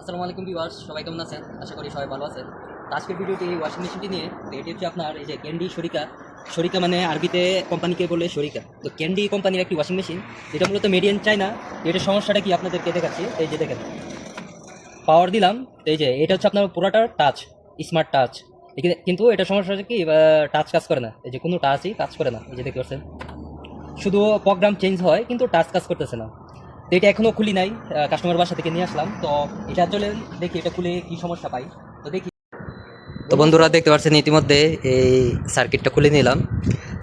আসসালামু আলাইকুম ভিউয়ার্স, সবাই কেমন আছেন? আশা করি সবাই ভালো আছেন। আজকের ভিডিওটি এই ওয়াশিং মেশিনটি নিয়ে এটি হচ্ছে আপনার এই যে ক্যান্ডি শরিকা শরিকা মানে আরবিতে কোম্পানিকে বলে শরিকা তো ক্যান্ডি কোম্পানির একটি ওয়াশিং মেশিন যেটা মূলত মেডিয়ান চায়না এটার সমস্যাটা কি আপনাদেরকে দেখাচ্ছি? এই যে দেখেন। পাওয়ার দিলাম, এই যে এটা হচ্ছে আপনার পুরাটা টাচ স্মার্ট টাচ কিন্তু এটা সমস্যা হচ্ছে কি টাচ কাজ করে না। এই যে কোনো টাচই কাজ করে না। এই যে দেখতে পাচ্ছেন। শুধু প্রোগ্রাম চেঞ্জ হয়, কিন্তু টাচ কাজ করতেছে না। তো এটা এখনও খুলি নাই কাস্টমার বাসা থেকে নিয়ে আসলাম। তো এটা চলে দেখি এটা খুলে কি সমস্যা পাই। তো দেখি। তো বন্ধুরা দেখতে পাচ্ছেন ইতিমধ্যে এই সার্কিটটা খুলে নিলাম।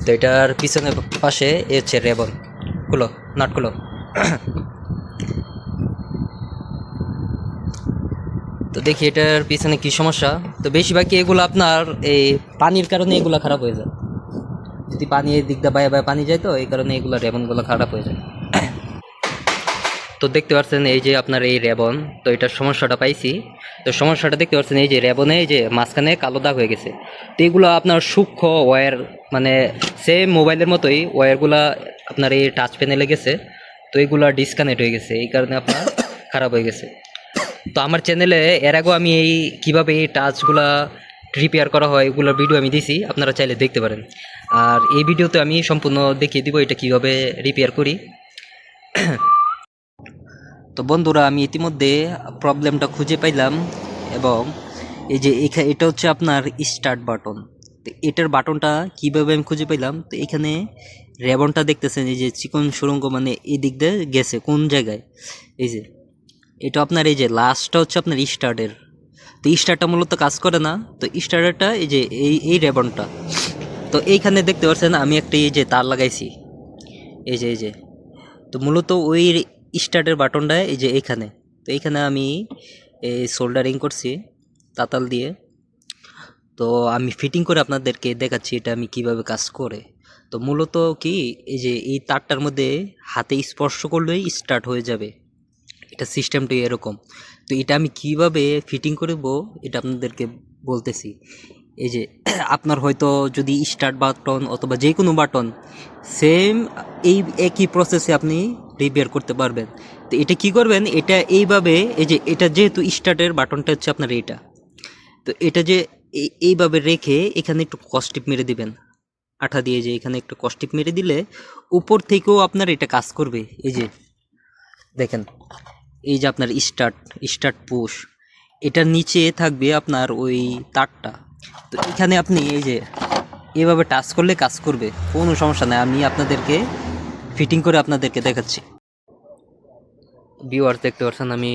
তো এটার পিছনের পাশে এ হচ্ছে রেবন খুলো নাট খুলো। তো দেখি এটার পিছনে কি সমস্যা। তো বেশিরভাগই এগুলো আপনার এই পানির কারণে এগুলো খারাপ হয়ে যায়। যদি পানি দিকটা বায়ে বায়ে পানি যায় তো, এই কারণে এগুলো রেবনগুলো খারাপ হয়ে যায়। তো দেখতে পাচ্ছেন এই যে আপনার এই রেবন, তো এটার সমস্যাটা পাইছি। তো সমস্যাটা দেখতে পাচ্ছেন এই যে রেবনে এই যে মাঝখানে কালো দাগ হয়ে গেছে। তো এগুলো আপনার সূক্ষ্ম ওয়্যার মানে সেম মোবাইলের মতোই ওয়্যারগুলো আপনার এই টাচ প্যানেলে গেছে তো এগুলো ডিসকানেক্ট হয়ে গেছে, এই কারণে আপনার খারাপ হয়ে গেছে। তো আমার চ্যানেলে এর আগেও আমি এই কীভাবে এই টাচগুলা রিপেয়ার করা হয়, এগুলোর ভিডিও আমি দিছি, আপনারা চাইলে দেখতে পারেন। আর এই ভিডিওতে আমি সম্পূর্ণ দেখিয়ে দিব এটা কীভাবে রিপেয়ার করি। তো বন্ধুরা, আমি ইতিমধ্যে প্রবলেমটা খুঁজে পাইলাম এবং এই যে এখা- এটা হচ্ছে আপনার স্টার্ট বাটন তো এটার বাটনটা কীভাবে আমি খুঁজে পাইলাম? তো এখানে রেবনটা দেখতেছেন, এই যে চিকন সুরঙ্গ মানে এই দিক দিয়ে গেছে, কোন জায়গায়? এই যে, এটা আপনার এই যে লাস্টটা হচ্ছে আপনার স্টার্টের তো স্টারটা মূলত কাজ করে না, তো স্টার্টারটা এই যে এই এই রেবনটা। তো এইখানে দেখতে পাচ্ছেন আমি একটা এই যে তার লাগাইছি। এই যে এই যে, তো মূলত ওই স্টার্টের বাটনটা এই যে এইখানে। তো এইখানে আমি এই সোল্ডারিং করছি, তাতাল দিয়ে। তো আমি ফিটিং করে আপনাদেরকে দেখাচ্ছি এটা আমি কীভাবে কাজ করে। তো মূলত কি, এই যে এই তারটার মধ্যে হাতে স্পর্শ করলেই স্টার্ট হয়ে যাবে। এটা সিস্টেমটা এরকম। তো এটা আমি কীভাবে ফিটিং করব, এটা আপনাদেরকে বলতেছি। এই যে আপনার হয়তো যদি স্টার্ট বাটন অথবা যে কোনো বাটন সেম এই একই প্রসেসে আপনি রিপেয়ার করতে পারবেন। তো এটা কি করবেন? এটা এইভাবে, এই যে এটা যেহেতু স্টার্টের বাটনটা হচ্ছে আপনার এটা তো এটা যে এই- এইভাবে রেখে এখানে একটু কস্টিপ মেরে দিবেন। আঠা দিয়ে যে এখানে একটু কস্টিপ মেরে দিলে উপর থেকেও আপনার এটা কাজ করবে। এই যে দেখেন, এই যে আপনার স্টার্ট স্টার্ট পুশ এটার নিচে থাকবে আপনার ওই তারটা। তো এখানে আপনি এই যে এভাবে টাচ করলে কাজ করবে। কোনো সমস্যা নাই। আমি আপনাদেরকে ফিটিং করে আপনাদেরকে দেখাচ্ছি। ভিউয়ার্স দেখতে পাচ্ছেন আমি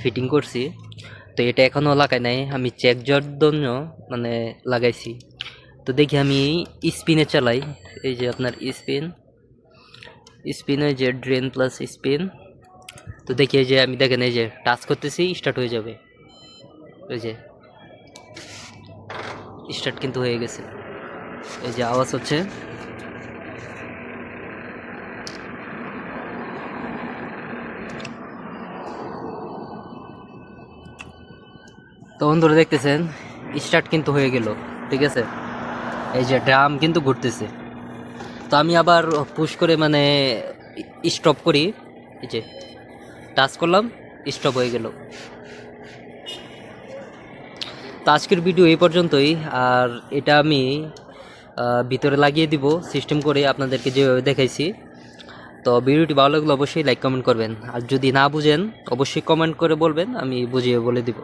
ফিটিং করছি। তো এটা এখনও লাগাই নাই, আমি চেক যাওয়ার জন্য মানে লাগাইছি। তো দেখি আমি স্পিনে চালাই, এই যে আপনার স্পিন স্পিনে যে ড্রেন প্লাস স্পিন তো দেখি এই যে আমি দেখেন, এই যে টাচ করতেছি স্টার্ট হয়ে যাবে। ওই যে স্টার্ট কিন্তু হয়ে গেছে। এই যে আওয়াজ হচ্ছে। তো বন্ধুরা দেখতেছেন স্টার্ট কিন্তু হয়ে গেল, ঠিক আছে? এই যে ড্রাম কিন্তু ঘুরতেছে। তো আমি আবার পুশ করে মানে স্টপ করি, এই যে টাচ করলাম স্টপ হয়ে গেল। তো আজকের ভিডিও এই পর্যন্তই, আর এটা আমি ভিতরে লাগিয়ে দিব সিস্টেম করে আপনাদেরকে যেভাবে দেখাইছি। তো ভিডিওটি ভালো লাগলে অবশ্যই লাইক কমেন্ট করবেন। আর যদি না বুঝেন, অবশ্যই কমেন্ট করে বলবেন, আমি বুঝিয়ে বলে দিব।